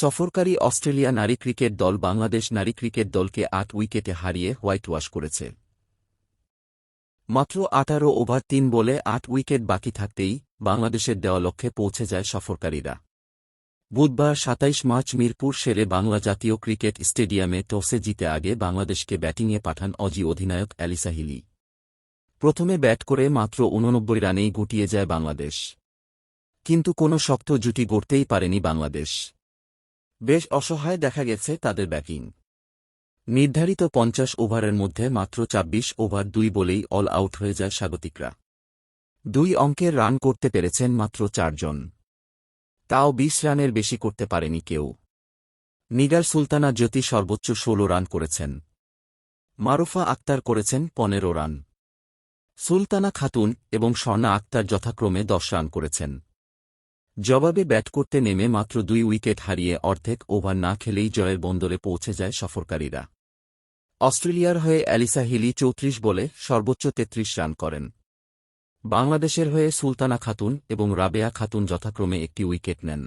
সফরকারী Australia নারী cricket দল বাংলাদেশ নারী ক্রিকেট দলকে আট উইকেটে হারিয়ে হোয়াইট ওয়াশ করেছে। মাত্র আঠারো ওভার তিন বলে আট উইকেট বাকি থাকতেই বাংলাদেশের দেওয়া লক্ষ্যে পৌঁছে যায় সফরকারীরা। বুধবার সাতাইশ মার্চ মিরপুর সেরে বাংলা জাতীয় ক্রিকেট স্টেডিয়ামে টসে জিতে আগে বাংলাদেশকে ব্যাটিংয়ে পাঠান অজি অধিনায়ক অ্যালিসা হিলি। প্রথমে ব্যাট করে মাত্র উননব্বই রানেই গুটিয়ে যায় বাংলাদেশ। কিন্তু কোনো শক্ত জুটি গড়তেই পারেনি বাংলাদেশ। বেশ অসহায় দেখা গেছে তাদের ব্যাটিং। নির্ধারিত পঞ্চাশ ওভারের মধ্যে মাত্র ২৬ ওভার দুই বলেই অল আউট হয়ে যায় স্বাগতিকরা। দুই অঙ্কের রান করতে পেরেছেন মাত্র চারজন তাও ২০ রানের বেশি করতে পারেনি কেউ। নিগার সুলতানা জ্যোতি সর্বোচ্চ ১৬ রান করেছেন। মারুফা আক্তার করেছেন পনেরো রান। সুলতানা খাতুন এবং স্বর্ণা আক্তার যথাক্রমে দশ রান করেছেন। জবাবে ব্যাট করতে নেমে মাত্র দুই উইকেট হারিয়ে অর্ধেক ওভার না খেলেই জয়ের বন্দরে পৌঁছে যায় সফরকারীরা। অস্ট্রেলিয়ার হয়ে অ্যালিসা হিলি চৌত্রিশ বলে সর্বোচ্চ তেত্রিশ রান করেন। বাংলাদেশের হয়ে সুলতানা খাতুন এবং রাবেয়া খাতুন যথাক্রমে একটি উইকেট নেন।